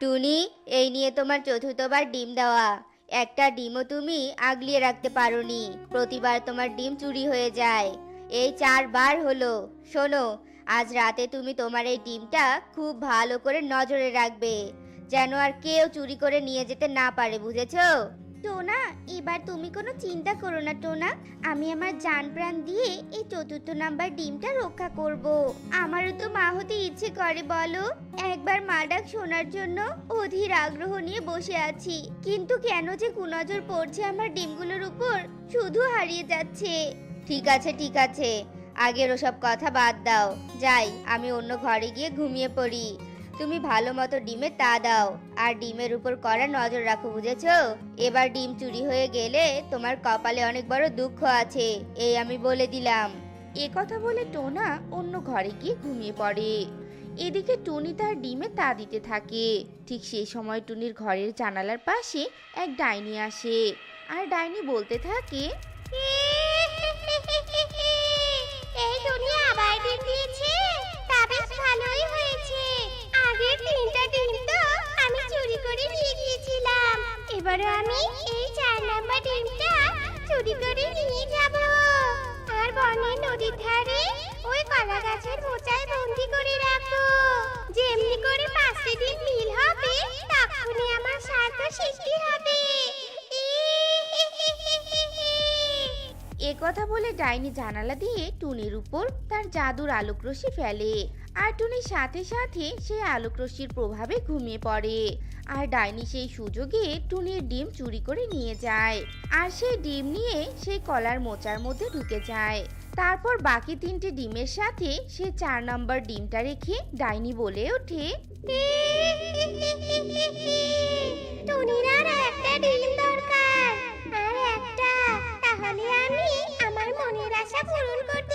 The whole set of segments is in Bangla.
টুনি, এই নিয়ে তোমার চতুর্থবার ডিম দেওয়া। একটা ডিমও তুমি আগলিয়ে রাখতে পারোনি। প্রতিবার তোমার ডিম চুরি হয়ে যায়। এই চারবার হলো। শোনো, আজ রাতে তুমি তোমার এই ডিমটা খুব ভালো করে নজরে রাখবে। যেন আর কেউ চুরি করে নিয়ে যেতে না পারে, বুঝেছ? টোনা, এবার তুমি কোনো চিন্তা করো না টোনা। আমি আমার জান প্রাণ দিয়ে এই চতুর্থ নাম্বার ডিমটা রক্ষা করব। আমারও তো মা হতে ইচ্ছে করে, বলো। একবার মা ডাক শোনার জন্য অধীর আগ্রহ নিয়ে বসে আছি। কিন্তু কেন যে কুনজর পড়ছে আমার ডিমগুলোর উপর, শুধু হারিয়ে যাচ্ছে। ঠিক আছে ঠিক আছে। আগের ওসব কথা বাদ দাও। যাই, আমি অন্য ঘরে গিয়ে ঘুমিয়ে পড়ি। তুমি ভালো মতো ডিমে তা দাও। আর ডিমের উপর কড়া নজর রাখো, বুঝেছ? এবার ডিম চুরি হয়ে গেলে তোমার কপালে অনেক বড় দুঃখ আছে, এই আমি বলে দিলাম। এ কথা বলে টোনা অন্য ঘরে গিয়ে ঘুমিয়ে পড়ে। এদিকে টুনি তার ডিমে তা দিতে থাকে। ঠিক সেই সময় টুনির ঘরের জানালার পাশে এক ডাইনি আসে। আর ডাইনি বলতে থাকে চুরি করে নিয়ে যাব। আর নদীর ধারে ওই কলা গাছের মোচায় বন্দি করে রাখব। যেমনি করে পাঁচটি ডিম মিল হবে, তখনই আমার স্বার্থ সিদ্ধি হবে। এ কথা বলে ডাইনি জানালা দিয়ে টুনির উপর তার জাদুর আলোক ফেলে। আর টুনির সাথে সাথে সেই আলোক প্রভাবে ঘুমিয়ে পড়ে। আর ডাইনি সেই সুযোগে টুনির ডিম চুরি করে নিয়ে যায়। আর সেই ডিম নিয়ে সেই কলার মোচার মধ্যে ঢুকে যায়। তারপর বাকি তিনটি ডিমের সাথে সে চার নম্বর ডিমটা রেখে ডাইনি বলে ওঠে আর একটা ডিম দরকার। আর একটা। তাহলে আমি আমার মনের আশা পূরণ করতে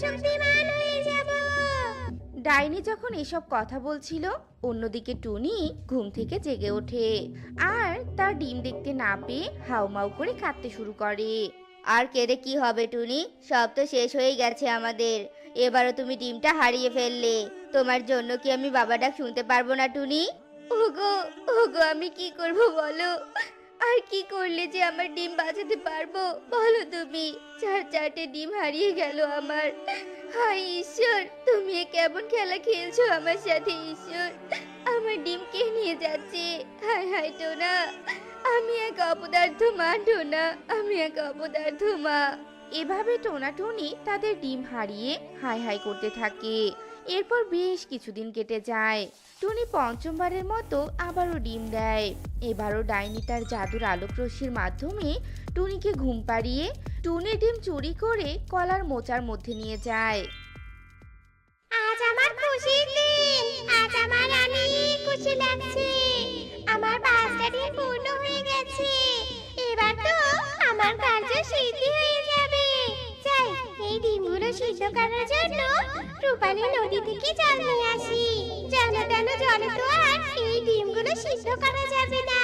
সর্বশক্তিমান হয়ে যাব ডাইনি যখন এসব কথা বলছিল অন্যদিকে টুনি ঘুম থেকে জেগে ওঠে আর তার ডিম দেখতে না পেয়ে হাউমাউ করে কাঁদতে শুরু করে। আর কেঁদে কি হবে টুনি? সব তো শেষ হয়ে গেছে আমাদের। এবারও তুমি ডিমটা হারিয়ে ফেললে। তোমার জন্য কি আমি বাবা ডাক শুনতে পারব না টুনি? ওগো ওগো আমি কি করব বলো? আর কি করলে যে আমার ডিম বাঁচাতে পারব? বলো তুমি। চার চারটে ডিম হারিয়ে গেল আমার। হাই ঈশ্বর, তুমি কেমন খেলা খেলছো আমার সাথে, ঈশ্বর? আমার ডিম কে নিয়ে যাচ্ছে? হাই হাই টোনা, আমি এক অপদার্থ মা, টোনা, আমি এক অপদার্থ মা। এভাবে টোনা টুনি তাদের ডিম হারিয়ে হাই হাই করতে থাকে। এরপর বেশ কিছুদিন কেটে যায়। টুনি পঞ্চমবারের মতো আবারও ডিম দেয়। এবারও ডাইনি তার জাদুর আলোক রশ্মির মাধ্যমে টুনিকে ঘুম পাড়িয়ে টুনি ডিম চুরি করে কলার মোচার মধ্যে নিয়ে যায়। আজ আমার খুশির দিন, আজ আমার অনেক খুশি লাগছে। আমার পাঁচটা পূর্ণ হয়ে করার জন্য রূপালী নদী থেকে জল নিয়ে আসি। যেন তেন জলে তো আর এই ডিমগুলো সিদ্ধ করা যাবে না।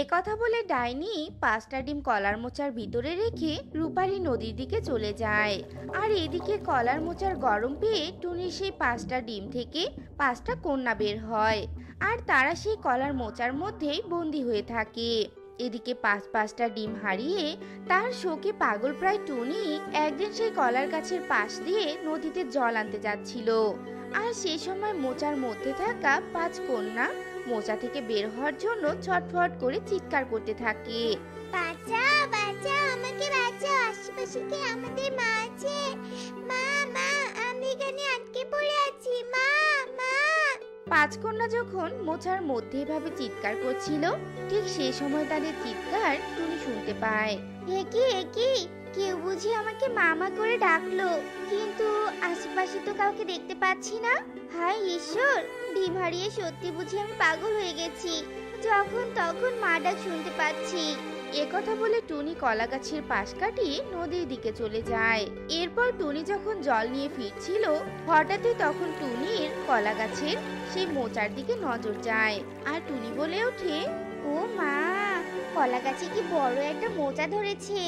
এ কথা বলে ডাইনি পাঁচটা ডিম কলার মোচার ভিতরে রেখে রূপালী নদীর দিকে চলে যায়। আর এদিকে কলার মোচার গরম পেয়ে টুনির সেই পাঁচটা ডিম থেকে পাঁচটা কন্যা বের হয়। আর তারা সেই কলার মোচার মধ্যেই বন্দি হয়ে থাকে। এদিকে পাঁচ পাঁচটা ডিম হারিয়ে তার শোকে পাগল প্রায় টুনি একদিন সেই কলার গাছের পাশ দিয়ে নদীতে জল আনতে যাচ্ছিল। আর সেই সময় মোচার মধ্যে থাকা পাঁচ কন্যা মোচা থেকে বের হওয়ার জন্য ছটফট করে চিৎকার করতে থাকে। বাঁচাও বাঁচাও, আমাকে বাঁচাও, আশেপাশে কি আমাদের মা আছে? মা মা, আমি এখানে আটকে পড়ে আছি। মা মা পাঁচ কন্যা যখন মোচার মধ্যে এভাবে চিৎকার করছিল, ঠিক সেই সময় তাদের চিৎকার টুনি শুনতে পায়। একি একি কেউ বুঝি আমাকে মামা করে ডাকলো, কিন্তু আশেপাশে তো কাউকে দেখতে পাচ্ছি না। হায় ঈশ্বর, ডিম হারিয়ে সত্যি বুঝি আমি পাগল হয়ে গেছি। যখন তখন মা ডাক শুনতে পাচ্ছি। কথা বলে টুনি কলা গাছের পাশ কাটিয়ে নদীর দিকে চলে যায়। এরপর টুনি যখন জল নিয়ে ফিরছিল, হঠাৎই তখন টুনির কলা গাছের সেই মোচার দিকে নজর যায় আর টুনি বলে ওঠে, ও মা কলা গাছে কি বড় একটা মোচা ধরেছে।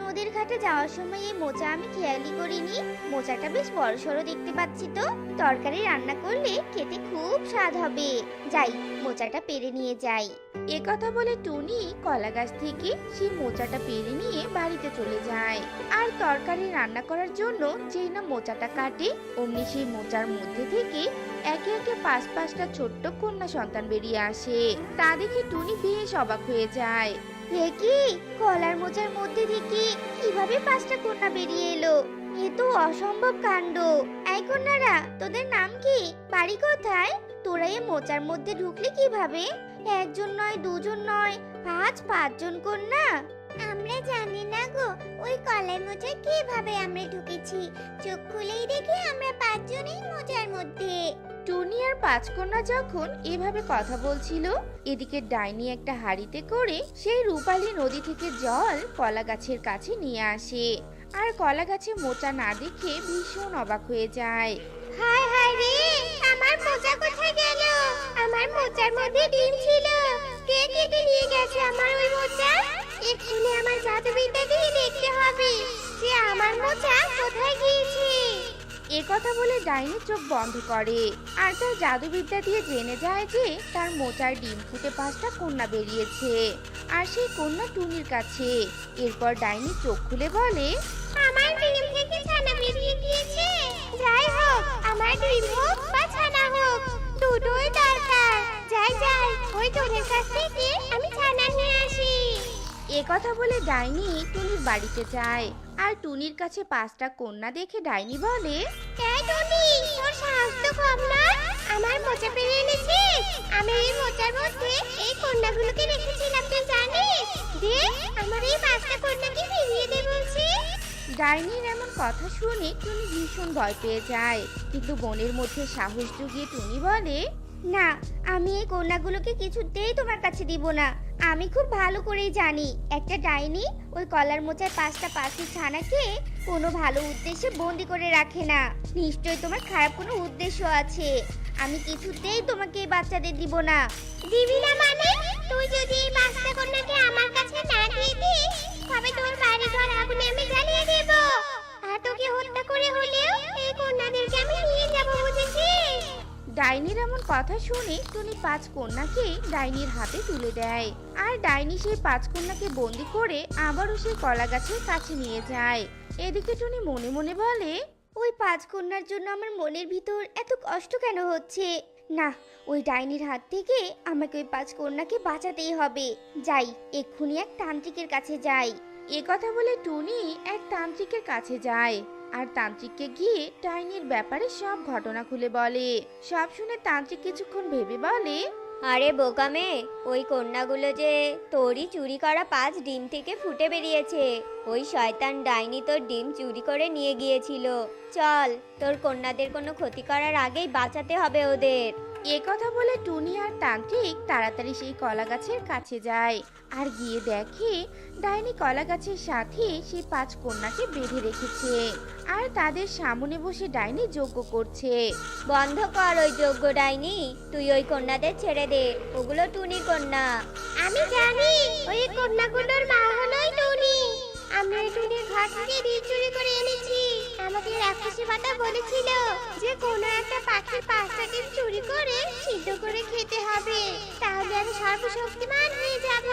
নদীর ঘাটে যাওয়ার সময় এই মোচা আমি খেয়ালি করিনি। মোচাটা বেশ বড় সড়ো দেখতে পাচ্ছি তো। তরকারি রান্না করলে খেতে খুব স্বাদ হবে। যাই, মোচাটা পেরে নিয়ে যাই। এ কথা বলে টুনি কলা গাছ থেকে সেই মোচাটা পেরে নিয়ে বাড়িতে চলে যায়। আর তরকারি রান্না করার জন্য যেই না মোচাটা কাটে, অমনি সেই মোচার মধ্যে থেকে একে একে পাঁচ পাঁচটা ছোট্ট কন্যা সন্তান বেরিয়ে আসে। তা দেখে টুনি বেশ অবাক হয়ে যায়। এ কি? কলার মোচার মধ্যে থেকে কীভাবে পাঁচটা কন্যা বেরিয়ে এলো? এ তো অসম্ভব কাণ্ড। এই কন্যারা, তোদের নাম কি? বাড়ি কোথায়? তোরা মোচার মধ্যে ঢুকলি কীভাবে? একজন নয় দুজন নয় পাঁচ পাঁচজন কন্যা। আমরা জানি না গো ওই কলার মোচায় কীভাবে আমরা ঢুকেছি? চোখ খুলেই দেখি আমরা পাঁচজনই মোচার মধ্যে। টুনি আর পাঁচকন্যা যখন এভাবে কথা বলছিল এদিকে ডাইনি একটা হাড়িতে করে সেই রূপালী নদী থেকে জল কলা গাছের কাছে নিয়ে আসে। আর কলা গাছে মোচা না দেখে ভীষণ অবাক হয়ে যায়। হায় হায় রে আমার মোচা কোথায় গেল? আমার মোচার মধ্যে ডিম ছিল। কে কেটে নিয়ে গেছে আমার ওই মোচা এক্ষুনি আমার জাদুবিদ্যা দিয়ে দেখতে হবে। যে আমার মোচা কোথায় গিয়েছে? এ কথা বলে ডাইনি চোখ বন্ধ করে। আর তার জাদুবিদ্যা দিয়ে জেনে যায় যে তার মোচার ডিম ফুটে পাঁচটা কন্যা বেরিয়েছে। আর সেই কন্যা টুনির কাছে। এরপর ডাইনি চোখ খুলে বলে আমার ডিম থেকে ছানা বেরিয়ে গিয়েছে। যাই হোক এ কথা বলে ডাইনি টুনির বাড়িতে যায়। আর টুনির কাছে পাঁচটা কন্যা দেখে ডাইনি বলে এই টুনি তোর সাহস তো কম না আমার মোচা পেরে এনেছিস আমি এই মোচার মধ্যে এই কন্যাগুলোকে রেখেছিলাম তুই জানিস? দে আমার এই পাঁচটা কন্যাকে ফিরিয়ে দে বলছি। ডাইনির এমন কথা শুনে টুনি ভীষণ ভয় পেয়ে যায়। কিন্তু বনের মধ্যে সাহস জুগিয়ে টুনি বলে না আমি এই কন্যাগুলোকে কিছুতেই তোমার কাছে দিব না। আমি খুব ভালো করেই জানি। একটা ডাইনি ওই কলার মোচার পাঁচটা পাখির ছানাকে কোনো ভালো উদ্দেশ্যে বন্দি করে রাখে না। নিশ্চয়ই তোমার খারাপ কোনো উদ্দেশ্য আছে। আমি কিছুতেই তোমাকে এই বাচ্চাদের দিব না। দিবি না মানে? তুই যদি এই পাঁচটা কন্যাকে আমার কাছে না দিয়ে দিস, তবে তোর বাড়ি ঘর আগুনে আমি জ্বালিয়ে ডাইনির এমন কথা শুনে টুনি পাঁচ কন্যাকে ডাইনির হাতে তুলে দেয়। আর ডাইনি সেই পাঁচ কন্যাকে বন্দি করে আবারও সেই কলা গাছের কাছে নিয়ে যায়। এদিকে টুনি মনে মনে বলে ওই পাঁচ কন্যার জন্য আমার মনের ভিতর এত কষ্ট কেন হচ্ছে? না ওই ডাইনির হাত থেকে আমাকে ওই পাঁচ কন্যাকে বাঁচাতেই হবে। যাই এক্ষুনি এক তান্ত্রিকের কাছে যাই। এ কথা বলে টুনি এক তান্ত্রিকের কাছে যায়। আর তান্ত্রিককে গিয়ে টাইনির ব্যাপারে সব ঘটনা খুলে বলে। সব শুনে তান্ত্রিক কিছুক্ষণ ভেবে বলে, আরে বোকামে ওই কন্যাগুলো যে তোরই চুরি করা পাঁচ ডিম থেকে ফুটে বেরিয়েছে, ওই শয়তান ডাইনি তোর ডিম চুরি করে নিয়ে গিয়েছিল। চল, তোর কন্যাদের কোনো ক্ষতি করার আগেই বাঁচাতে হবে ওদের। এ কথা বলে টুনি আর তান্ত্রিক তাড়াতাড়ি সেই কলা গাছের কাছে যায়। আর গিয়ে দেখে ডাইনি কলা গাছের সাথে সেই পাঁচ কন্যাকে বেঁধে রেখেছে। আর তাদের সামনে বসে ডাইনি যজ্ঞ করছে। বন্ধ কর ওই যোগ্য ডাইনি তুই ওই কন্যাদের ছেড়ে দে ওগুলো টুনি কন্যা। আমি জানি ওই কন্যাগুলোর মা হলোই টুনি। আমরা এই টুনির ঘর থেকে চুরি করে আমাকে রাক্ষসী মাতা বলেছিল যে কোনো একটা পাখির পাঁচটা ডিম চুরি করে সিদ্ধ করে খেতে হবে। তাহলে আমি সর্বশক্তিমান হয়ে যাব।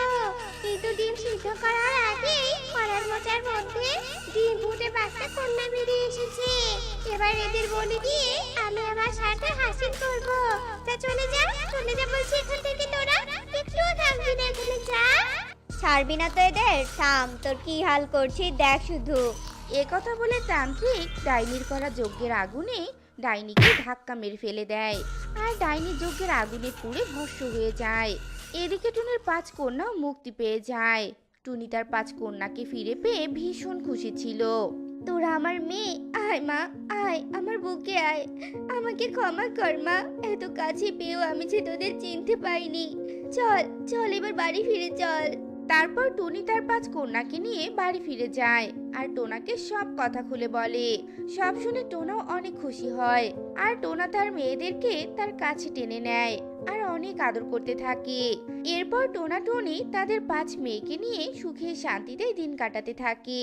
কিন্তু ডিম সিদ্ধ করার আগেই কলার মোচার মধ্যে ডিম ফুটে পাঁচটা কন্যা বেরিয়ে এসেছে। এবার এদের বলে দিয়ে আমি আমার সাথে হাসিল করব। তা চলে যা চলে যা বলছি এখান থেকে তোরা। একটুও থাকবি না এখানে, যা। ছাড়বি না তো এদের? থাম, তোর কি হাল করছি দেখ শুধু। এ কথা বলে তান্ত্রিক ডাইনির করা যজ্ঞের আগুনে ডাইনিকে ধাক্কা মেরে ফেলে দেয় আর ডাইনি যজ্ঞের আগুনে পুড়ে ভস্ম হয়ে যায়। এদিকে টুনির পাঁচ কন্যাও মুক্তি পেয়ে যায়। টুনি তার পাঁচ কন্যাকে ফিরে পেয়ে ভীষণ খুশি ছিল। তোরা আমার মেয়ে, আয় মা, আয়, আমার বুকে আয়। আমাকে ক্ষমা কর মা, এত কাছে পেয়েও আমি যে তোদের চিনতে পাইনি চল চল এবার বাড়ি ফিরে চল। তারপর টুনি তার পাঁচ কন্যাকে নিয়ে বাড়ি ফিরে যায় আর টোনাকে সব কথা খুলে বলে। সব শুনে টোনাও অনেক খুশি হয় আর টোনা তার মেয়েদেরকে তার কাছে টেনে নেয় আর অনেক আদর করতে থাকে। এরপর টোনা, টনি তাদের পাঁচ মেয়েকে নিয়ে সুখে শান্তিতে দিন কাটাতে থাকে।